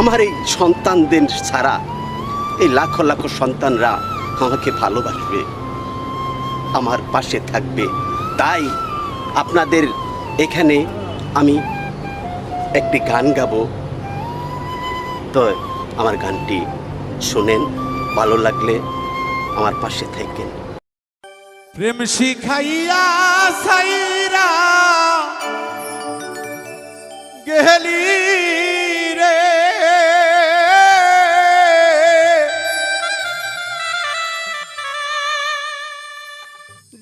আমার এই সন্তানদের ছাড়া, এই লাখো লাখো সন্তানরা আমাকে ভালোবাসবে, আমার পাশে থাকবে। তাই আপনাদের এখানে আমি একটি গান গাবো। তো আমার গানটি শোনেন, ভালো লাগলে আমার পাশে থাকেন। প্রেম শিখাইয়া সাইরা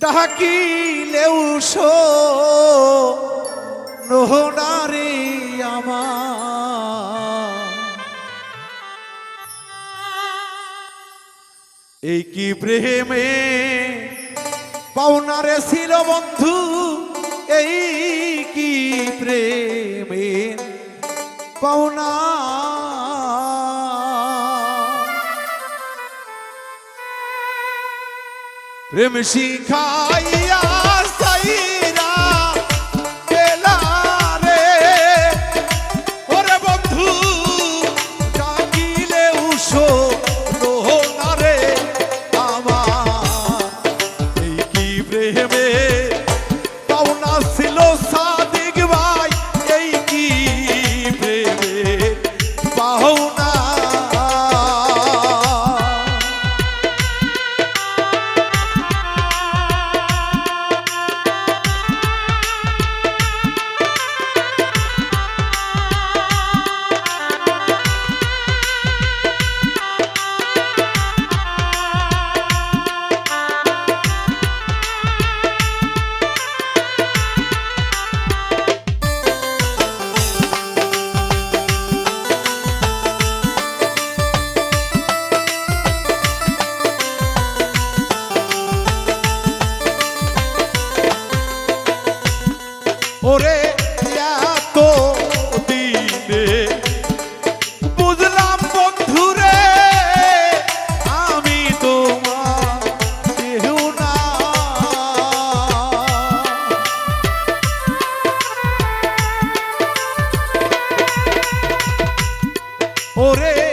ডাকিলেও নহনারে আমার। এই কি প্রেমে পাওনারে ছিল বন্ধু? এই কি প্রেমে পাওনা প্রেম শিখাইয়া সাইরা গেলা রে। ওরে বন্ধু, জাগিলে উষো না রে আমার। এই কি প্রেমে ওরে এত দিনে বুঝলাম বন্ধুরে আমি তোমার না। ওরে